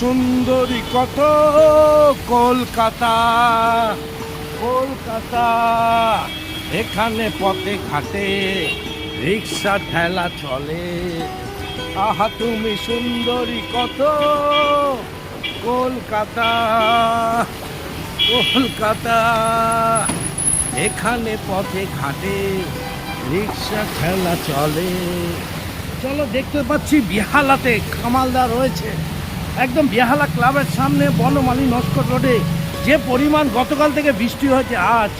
সুন্দরী কত কলকাতা কলকাতা। এখানে পথে ঘাটে রিক্সা, ঠেলা চলে। আহা, তুমি সুন্দরী কত কলকাতা কলকাতা। এখানে পথে ঘাটে রিক্সা, ঠেলা চলে। চলো দেখতে পাচ্ছি বিহালাতে কামালদা রয়েছে। একদম বেহালা ক্লাবের সামনে বনমালী নস্কর রোডে। যে পরিমাণ গতকাল থেকে বৃষ্টি হয়েছে, আজ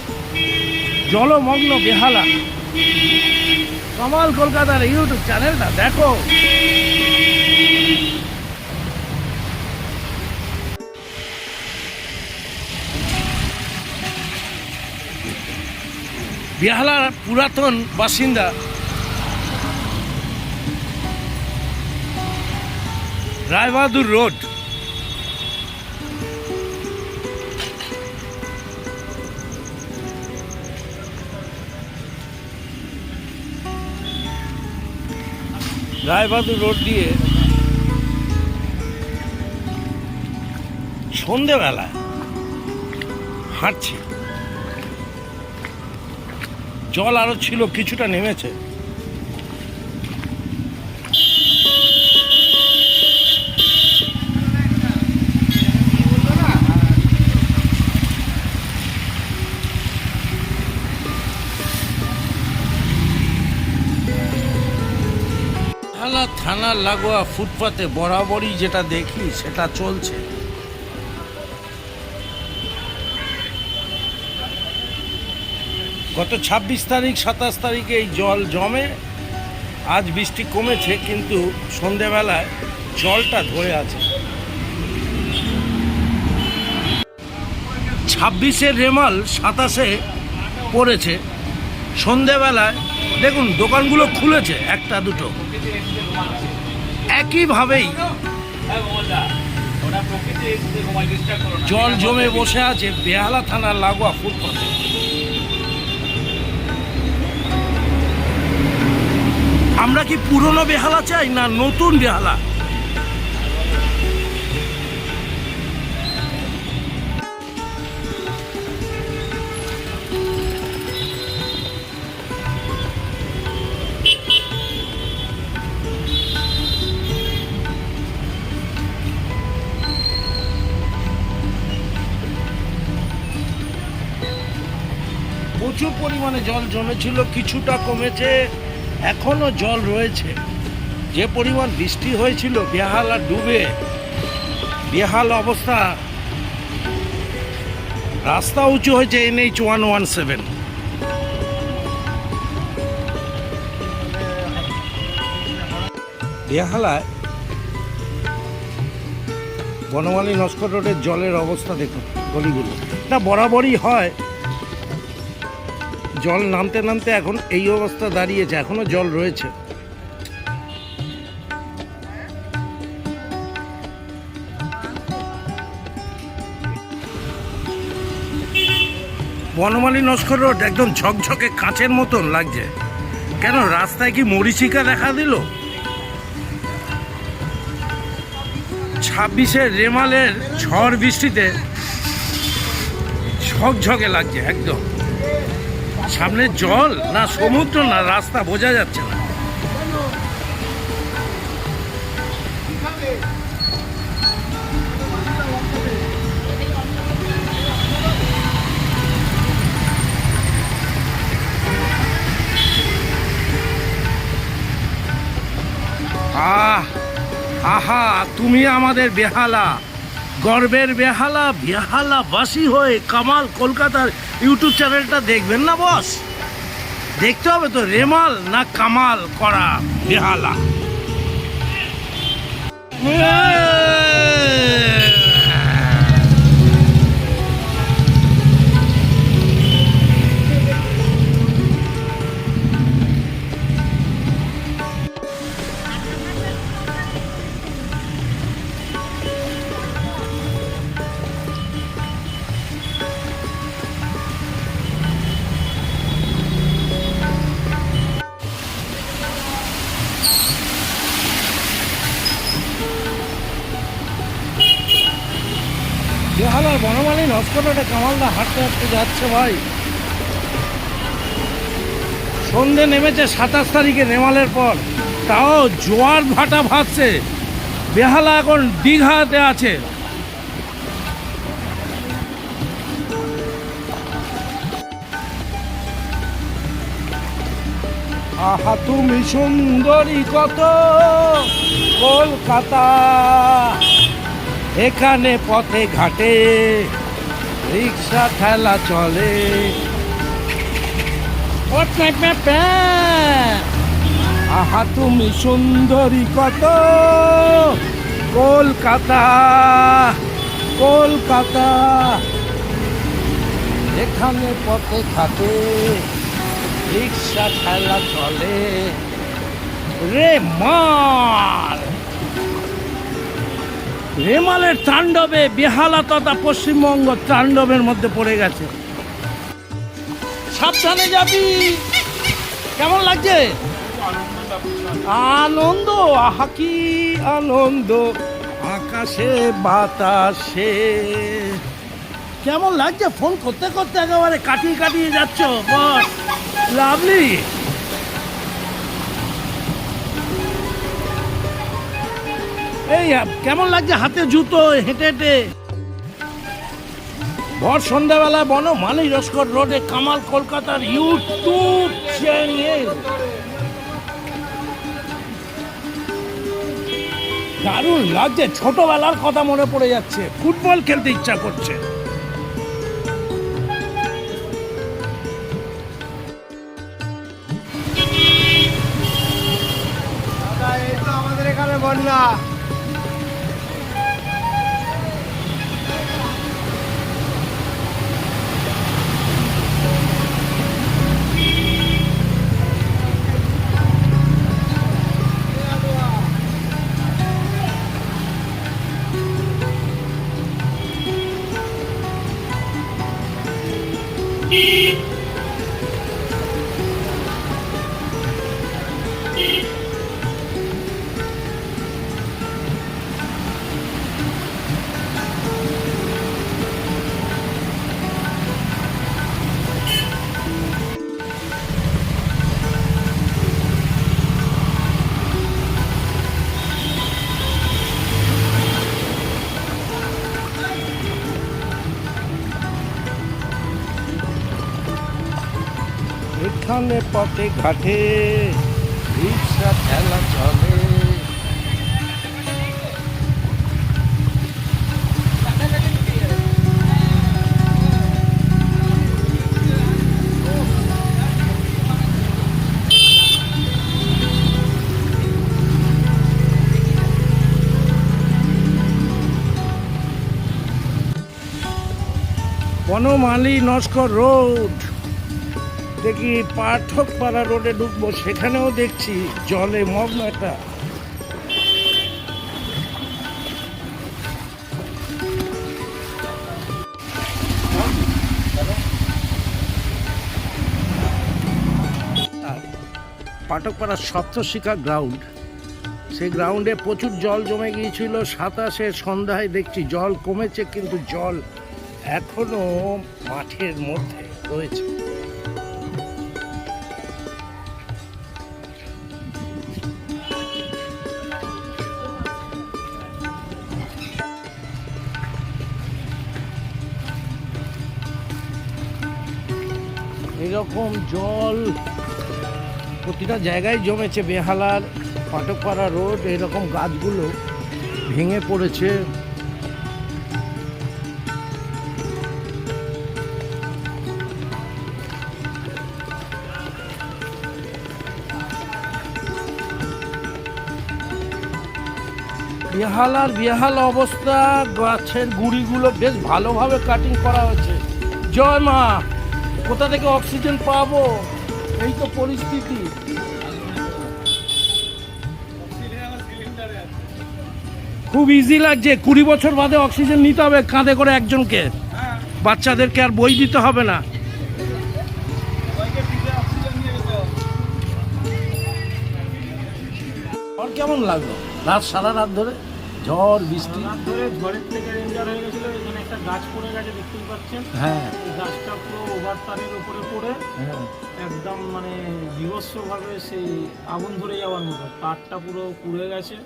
জলমগ্ন বেহালা। কমাল কলকাতার ইউটিউব চ্যানেলটা দেখো। বেহালার পুরাতন বাসিন্দা রায়বাহাদুর রোড। রায়বাহাদুর রোড দিয়ে সন্ধেবেলায় হাঁটছি। জল আরও ছিল কিছুটা নেমেছে। লাগোয়া ফুটপাতে বরাবরই যেটা দেখি, সেটা চলছে। গত ছাব্বিশ তারিখ, সাতাশ তারিখে এই জল জমে। আজ বৃষ্টি কমেছে, কিন্তু সন্ধেবেলায় জলটা ধরে আছে। ছাব্বিশের রেমাল সাতাশে পড়েছে। সন্ধেবেলায় দেখুন, দোকানগুলো খুলেছে, একটা দুটো। একইভাবেই জল জমে বসে আছে বেহালা থানার লাগোয়া ফুটপাতে আমরা কি পুরনো বেহালা চাই না নতুন বেহালা? প্রচুর পরিমাণে জল জমেছিল, কিছুটা কমেছে, এখনও জল রয়েছে। যে পরিমাণ বৃষ্টি হয়েছিল, বেহালা ডুবে, বেহাল অবস্থা। রাস্তা উঁচু হয়েছে এনএইচ ওয়ান ওয়ান সেভেন। বেহালায় বনমালী নস্কর রোডের জলের অবস্থা দেখুন, গলিগুলো। এটা বরাবরই হয় জল নামতে নামতে এখন এই অবস্থা দাঁড়িয়েছে, এখনও জল রয়েছে। বনমালী নস্কর রোড একদম ঝকঝকে কাঁচের মতন লাগছে। কেন, রাস্তায় কি মরিচিকা দেখা দিল? ছাব্বিশে রেমালের ঝড় বৃষ্টিতে ঝকঝকে লাগছে একদম। সামনে জল না সমুদ্র না রাস্তা বোঝা যাচ্ছে না। আহ তুমি আমাদের বেহালা। গর্বের বেহালা বেহালা বাসি হয়ে কামাল কলকাতার ইউটিউব চ্যানেলটা দেখবেন না বস? দেখতে হবে তো রেমাল না কামাল করা বেহালা। নস্করটা কামালদা হাঁটতে হাঁটতে যাচ্ছে ভাই। সন্ধে নেমেছে সাতাশ তারিখে নেমালের পর। তাও জোয়ার ভাটা ভাসছে। বেহালা এখন দীঘাতে আছে। আহা, তুমি সুন্দরী কত! কলকাতা! এখানে পথে ঘাটে রিক্সা ঠেলা চলে। আহা তুমি সুন্দরী কত। কলকাতা কলকাতা। এখানে পথে ঘাটে রিক্সা ঠেলা চলে। রে মাল রেমালের তাণ্ডবে বেহালা তথা পশ্চিমবঙ্গ তাণ্ডবের মধ্যে পড়ে গেছে। সাবধানে যাবি। কেমন লাগছে? আনন্দ, আহা কি আনন্দ। আকাশে বাতাসে। কেমন লাগছে? ফোন করতে করতে একেবারে কাটিয়ে কাটিয়ে যাচ্ছ, বস। লাভলি এই, কেমন লাগছে হাতে জুতো, হেঁটে হেঁটে? ভর সন্ধ্যাবেলা বন মানি রস্কর রোডে কামাল কলকাতার ইউটিউব চ্যানেল। দারুণ লাগছে, ছোটবেলার কথা মনে পড়ে যাচ্ছে, ফুটবল খেলতে ইচ্ছা করছে। আমাদের এখানে বন্যা। পথে ঘাটে রিক্সা ঠেলা চলে। বনমালী নস্কর রোড। দেখি পাঠকপাড়া রোডে ঢুকবো, সেখানেও দেখছি জলে মগ্ন একটা। আর পাঠকপাড়া সপ্তশিখা গ্রাউন্ড। সেই গ্রাউন্ডে প্রচুর জল জমে গিয়েছিল, সাতাশে সন্ধ্যায় দেখছি জল কমেছে, কিন্তু জল এখনও মাঠের মধ্যে রয়েছে। এরকম জল। প্রতিটা জায়গায় জমেছে বেহালার পাটকপাড়া রোড, এরকম গাছগুলো ভেঙে পড়েছে। বেহালার বেহাল অবস্থা, গাছের গুড়িগুলো বেশ ভালোভাবে কাটিং করা হয়েছে। জয় মা! কোথা থেকে অক্সিজেন পাবো? এই তো পরিস্থিতি। খুব ইজি লাগছে। কুড়ি বছর বাদে অক্সিজেন নিতে হবে কাঁধে করে একজনকে। বাচ্চাদেরকে আর বই দিতে হবে না। কেমন লাগল? রাত সারা রাত ধরে? ঝড় বৃষ্টি? ঝড়ের থেকে গাছ পড়ে গেছে দেখতেই পাচ্ছেন। হ্যাঁ। গাছটা পুরো ওভার তারের উপরে পড়ে। হ্যাঁ। একদম মানে বিভৎসভাবে সেই আগুন ধরে যাওয়ার মতো। তারটা পুরো পুড়ে গেছে।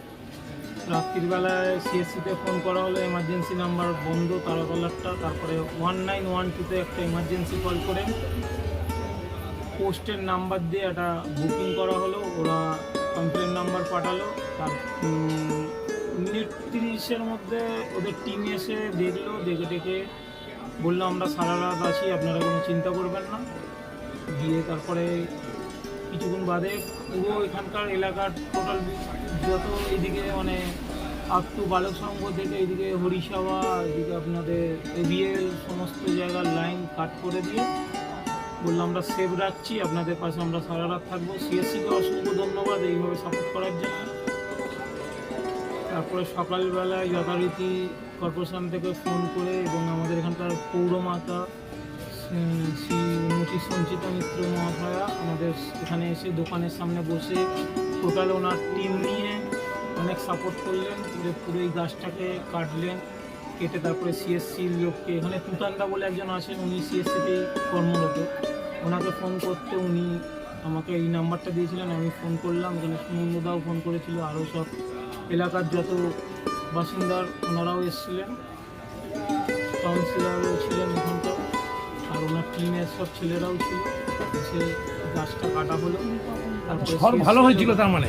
রাত্রির বেলায় সিএসসিতে ফোন করা হলো এমার্জেন্সি নাম্বার বন্ধ তারাতলারটা। তারপরে ওয়ান নাইন ওয়ান টুতে একটা এমার্জেন্সি কল করে। পোস্টের নাম্বার দিয়ে একটা বুকিং করা হলো। ওরা কমপ্লেন নাম্বার পাঠালো। তার তিরিশের মধ্যে ওদের টিম এসে দেখল, দেখে দেখে বলল, আমরা সারা রাত আছি, আপনারা কোনো চিন্তা করবেন না। দিয়ে তারপরে কিছুক্ষণ বাদে পুরো এখানকার এলাকার টোটাল যত এদিকে মানে টু বালক সংঘ থেকে এদিকে হরিসভা এদিকে আপনাদের এবিএল সমস্ত জায়গার লাইন কাট করে দিয়ে বললাম আমরা সেভ রাখছি, আপনাদের পাশে আমরা সারা রাত থাকব। সিএসসিকে অসংখ্য ধন্যবাদ, এইভাবে সাপোর্ট করার জন্য। তারপরে সকালবেলায় যথারীতি কর্পোরেশন থেকে ফোন করে এবং আমাদের এখানকার পৌরমাতা শ্রী সঞ্চিতা মিত্র মহাশয়া আমাদের এখানে এসে দোকানের সামনে বসে টোটাল ওনার টিম নিয়ে অনেক সাপোর্ট করলেন, করে পুরো এই গাছটাকে কাটলেন, কেটে তারপরে সিএসসির লোককে, এখানে তুতান্দা বলে একজন আছেন, উনি সিএসসিতেই কর্মরত। ওনাকে ফোন করতে উনি আমাকে এই নাম্বারটা দিয়েছিলেন, আমি ফোন করলাম, এখানে সুনন্দদাও ফোন করেছিল, আরও সব এলাকার যত বাসিন্দার ওনারাও এসেছিলেন। কাউন্সিলরও ছিলেন ওখানকার আর ওনার টিমের সব ছেলেরাও ছিল। সে গাছটা কাটা হলো। তারপরে ভালো হয়েছিল তার মানে?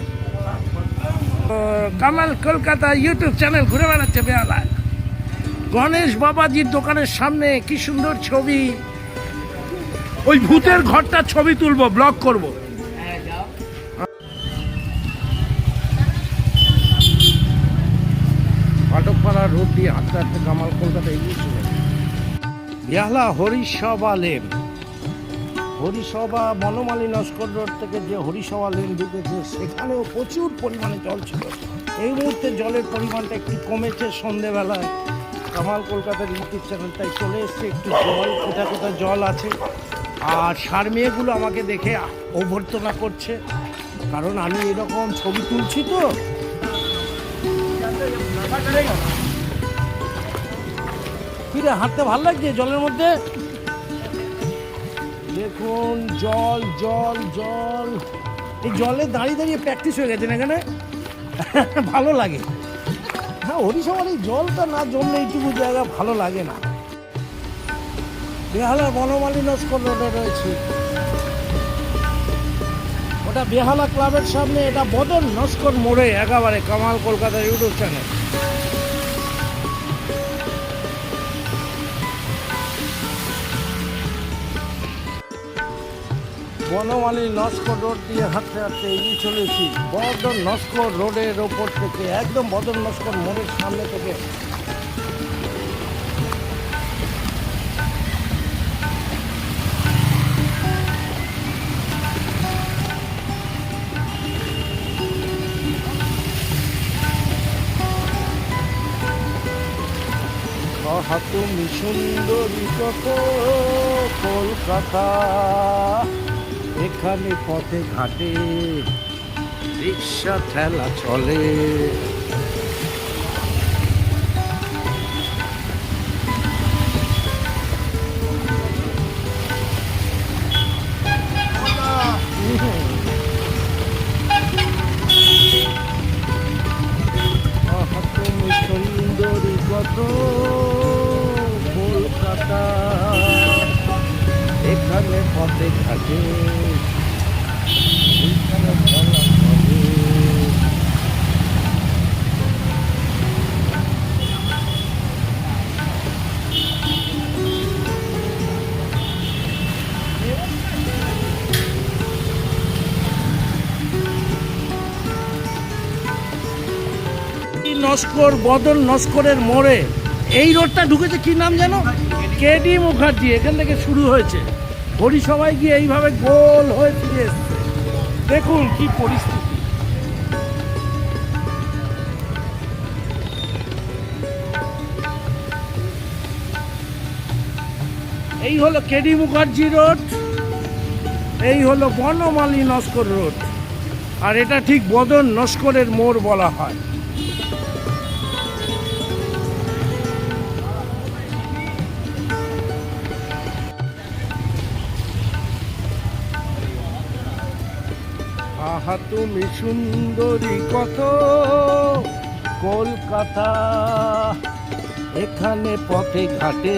কামাল কলকাতা ইউটিউব চ্যানেল ঘুরে বেড়াচ্ছে বেহালায়। গণেশ বাবাজির দোকানের সামনে কি সুন্দর ছবি। ওই ভূতের ঘরটা ছবি তুলবো ব্লগ করব। বেহালা হরিসভা লেন। হরিসভা বনমালী নস্কর রোড থেকে যে হরিসভা লেন ঢুকেছে, সেখানেও প্রচুর পরিমাণে জল ছিল। এই মুহূর্তে জলের পরিমাণটা একটু কমেছে সন্ধেবেলায়। কামাল কলকাতার ইউটিউব চ্যানেলটায় চলে এসছে, একটু জল কোথায় কোথায় জল আছে। আর সার মেয়েগুলো আমাকে দেখে অভ্যর্থনা করছে, কারণ আমি এরকম ছবি তুলছি তো। কিরে হাঁটতে ভালো লাগছে জলের মধ্যে? দেখুন, জল জল জল। এই জলে দাঁড়িয়ে দাঁড়িয়ে প্র্যাকটিস হয়ে গেছে না এখানে? ভালো লাগে। হ্যাঁ হরিসভার এই জলটা না জমলে এইটুকু জায়গা ভালো লাগে না। বেহালা বনমালী নস্কর রোডে রয়েছে। ওটা বেহালা ক্লাবের সামনে, এটা বদল নস্কর মোড়ে, একেবারে Kamal Kolkata YouTube channel Banamali Naskar road দিয়ে হাঁটতে হাঁটতে এগিয়ে চলেছি বদন নস্কর রোডের ওপর থেকে, একদম বদন নস্কর মোড়ের সামনে থেকে। তুমি সুন্দরী কত কলকাতা। এখানে পথে ঘাটে রিক্সা ঠেলা চলে। নস্কর, বদল নস্করের মোড়ে। এই রোডটা ঢুকেছে কি নাম যেন? কেডি মুখার্জি, এখান থেকে শুরু হয়েছে। হরিসভায় গিয়ে এইভাবে গোল হয়ে ফিরে এসছে। দেখুন কি পরিস্থিতি। এই হলো কেডি মুখার্জি রোড, এই হলো বনমালী নস্কর রোড। আর এটা ঠিক বদন নস্করের মোড় বলা হয়। আহা তুমি সুন্দরী কত কলকাতা এখানে পথে ঘাটে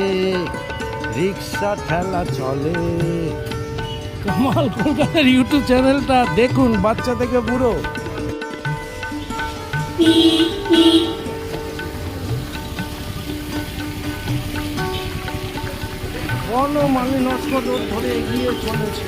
রিক্সা ঠেলা চলে। কামাল কলকাতার ইউটিউব চ্যানেলটা দেখুন বাচ্চা থেকে বুড়ো। বনমালী নস্কর ধরে এগিয়ে চলেছে।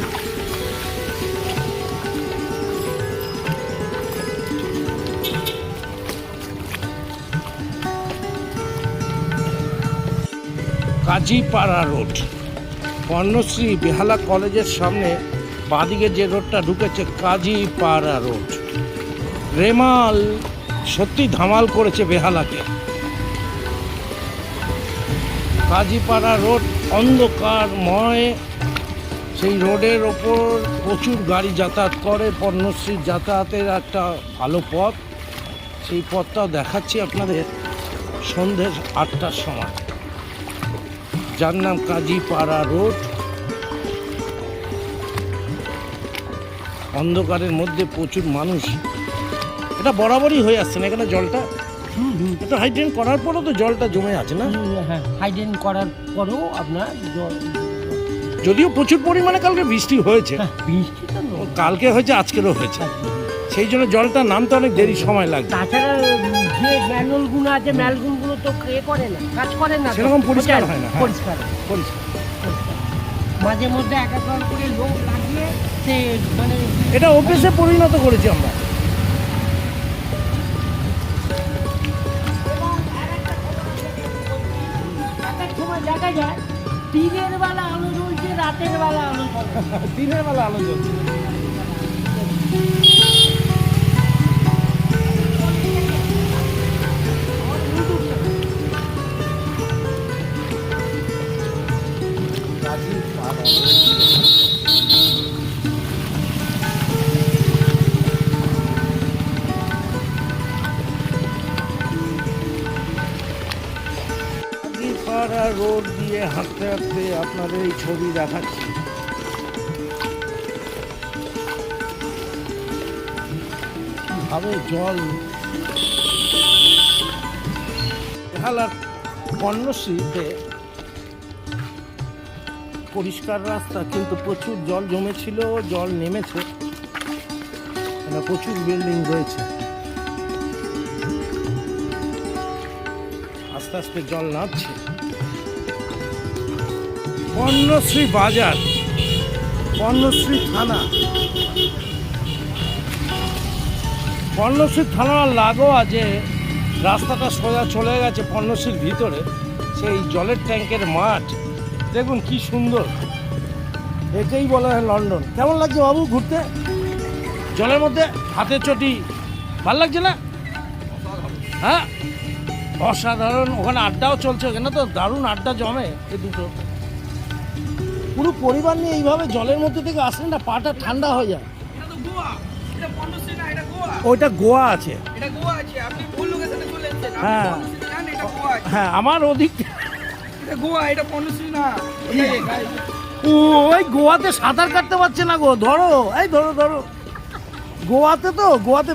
কাজীপাড়া রোড। পর্ণশ্রী বেহালা কলেজের সামনে বাঁদিকে যে রোডটা ঢুকেছে কাজীপাড়া রোড। রেমাল সত্যি ধামাল করেছে বেহালাকে। কাজীপাড়া রোড অন্ধকারময়, সেই রোডের ওপর প্রচুর গাড়ি যাতায়াত করে পর্ণশ্রীর যাতায়াতের একটা ভালো পথ। সেই পথটাও দেখাচ্ছি আপনাদের সন্ধ্যে আটটার সময়। যার নাম কাজীপাড়া রোড। অন্ধকারের মধ্যে প্রচুর মানুষ। এটা বরাবরই হয়ে আসছে না এখানে জলটা? এটা হাইড্রেন করার পরও তো জলটা জমে আছে না? হ্যাঁ হাইডেন করার পরেও আপনার জল যদিও প্রচুর পরিমাণে কালকে বৃষ্টি হয়েছে। হ্যাঁ বৃষ্টি তো কালকে হয়েছে আজকেরও হয়েছে। সেই জন্য জলটা নামতে অনেক দেরি সময় লাগবে। তাছাড়া যে আছে ম্যালগুলো তো এ করে না কাজ করে না। সেরকম পরিষ্কার হয় না, হ্যাঁ। পরিষ্কার। পরিষ্কার। মাঝে মধ্যে এক একবার করে লোক লাগিয়ে সে মানে এটা অভ্যেসে পরিণত করেছি আমরা দেখা যায় দিনের বেলা আলো জ্বলছে রাতের বেলা আলো দিনের বেলা আলো জ্বলছে পাড়া রোড দিয়ে হাঁটতে হাঁটতে আপনাদের এই ছবি দেখাচ্ছি। কীভাবে জল বেহালার পণ্যশ্রীতে পরিষ্কার রাস্তা, কিন্তু প্রচুর জল জমেছিল জল নেমেছে। প্রচুর বিল্ডিং রয়েছে। আস্তে আস্তে জল নামছে। পণ্যশ্রী বাজার পণ্যশ্রী থানা। পণ্যশ্রী থানার লাগোয়া যে রাস্তাটা সোজা চলে গেছে পণ্যশ্রীর ভিতরে, সেই জলের ট্যাঙ্কের মাঠ। দেখুন কি সুন্দর। একেই বলা হয় লন্ডন। কেমন লাগছে বাবু ঘুরতে? জলের মধ্যে হাতে চটি। ভালো লাগছে না? হ্যাঁ? অসাধারণ। ওখানে আড্ডাও চলছে। ওখানে তো দারুণ আড্ডা জমে এ দুটো। পুরো পরিবার নিয়ে এইভাবে জলের মধ্যে থেকে আসলে না পাটা ঠান্ডা হয়ে যায়। ওইটা গোয়া আছে। হ্যাঁ। হ্যাঁ আমার ওদিক গোয়া এটা না। ওই গোয়াতে সাঁতার কাটতে পারছে না গো ধরো এই ধরো ধরো। গোয়াতে তো গোয়াতে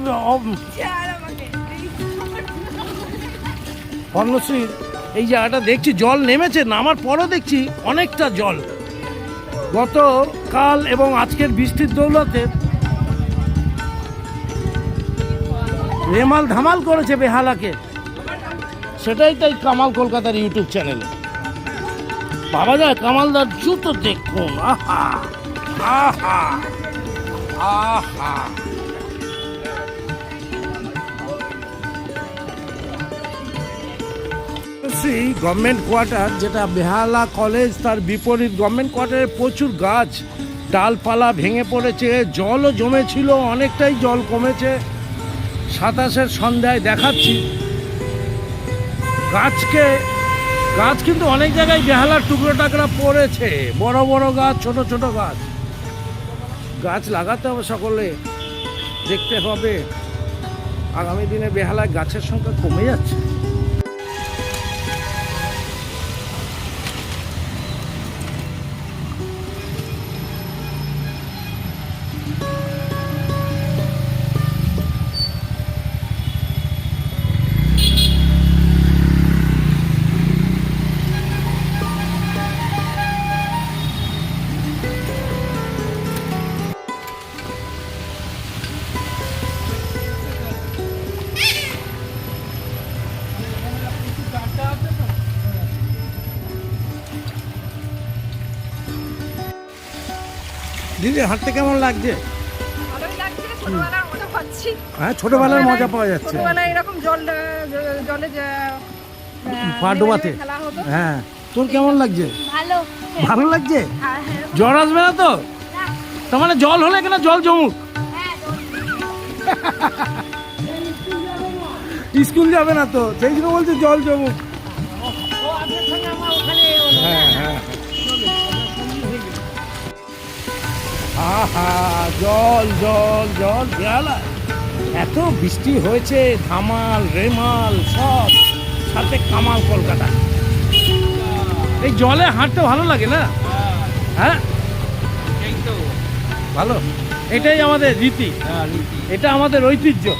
পর্ণশ্রীর এই জায়গাটা দেখছি জল নেমেছে নামার পরও দেখছি অনেকটা জল। গত কাল এবং আজকের বৃষ্টির দৌলতে রেমাল ধামাল করেছে বেহালাকে। সেটাই তাই কামাল কলকাতার ইউটিউব চ্যানেলে। বাবা যায়, কামালদার জুতো দেখুন। আহা আহা আহা। গভর্নমেন্ট কোয়ার্টার যেটা বেহালা কলেজ তার বিপরীত গভর্নমেন্ট কোয়ার্টারে প্রচুর গাছ। ডালপালা ভেঙে পড়েছে, জলও জমেছিল, অনেকটাই জল কমেছে। সাতাশের সন্ধ্যায় দেখাচ্ছি। গাছকে গাছ কিন্তু অনেক জায়গায় বেহালার টুকরো টাকরা পড়েছে। বড় বড় গাছ, ছোট ছোট গাছ। গাছ লাগাতে হবে সকলে। দেখতে হবে। আগামী দিনে বেহালায় গাছের সংখ্যা কমে যাচ্ছে। দিদি হাঁটতে কেমন লাগছে? ছোটবেলার মজা হ্যাঁ ছোটবেলার মজা পাওয়া যাচ্ছে। ছোটবেলায় এরকম জল জলে পা ডোবাতে নেমে খেলা হতো। হ্যাঁ। তোর কেমন লাগছে? ভালো। ভালো লাগছে? হ্যাঁ হ্যাঁ। জ্বর আসবে না তো? তার মানে জল হলে কেন জল জমুক। স্কুল যাবে না তো? সেই জন্য বলছে জল জমুক। জল জল জল বেহালা এত বৃষ্টি হয়েছে ধামাল রেমাল সব। সাথে কামাল কলকাতা। এই জলে হাঁটতে ভালো লাগে না? হ্যাঁ? এই তো। ভালো। এটাই আমাদের রীতি। হ্যাঁ রীতি। এটা আমাদের ঐতিহ্য।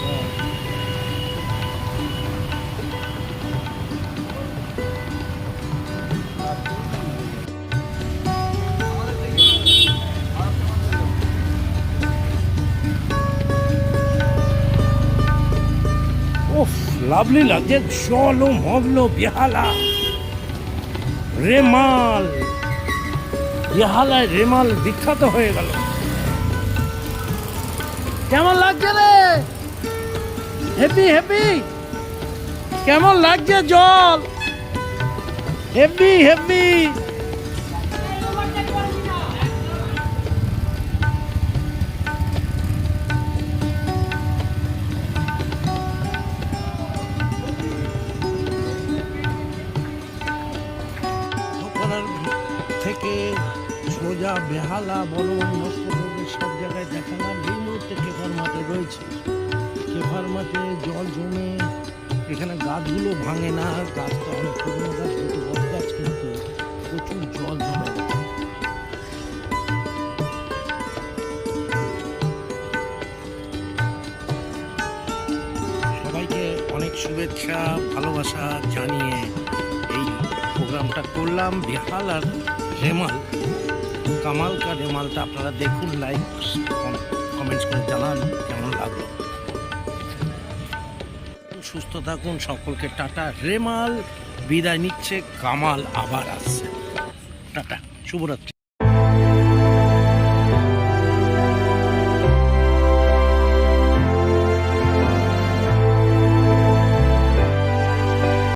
লাভলি লাগছে চলো মগলো বেহালা। রেমাল। বেহালায় রেমাল বিখ্যাত হয়ে গেল। কেমন লাগছে রে? Happy happy. কেমন লাগছে জল? Happy happy. ভালোবাসা জানিয়ে এই প্রোগ্রামটা করলাম বেহাল আর রেমাল। কামাল কা রেমালটা আপনারা দেখুন লাইক কমেন্টস করে জানান কেমন লাগল। সুস্থ থাকুন, সকলকে টাটা। রেমাল, বিদায় নিচ্ছে কামাল, আবার আসছে। টাটা, শুভরাত্রি।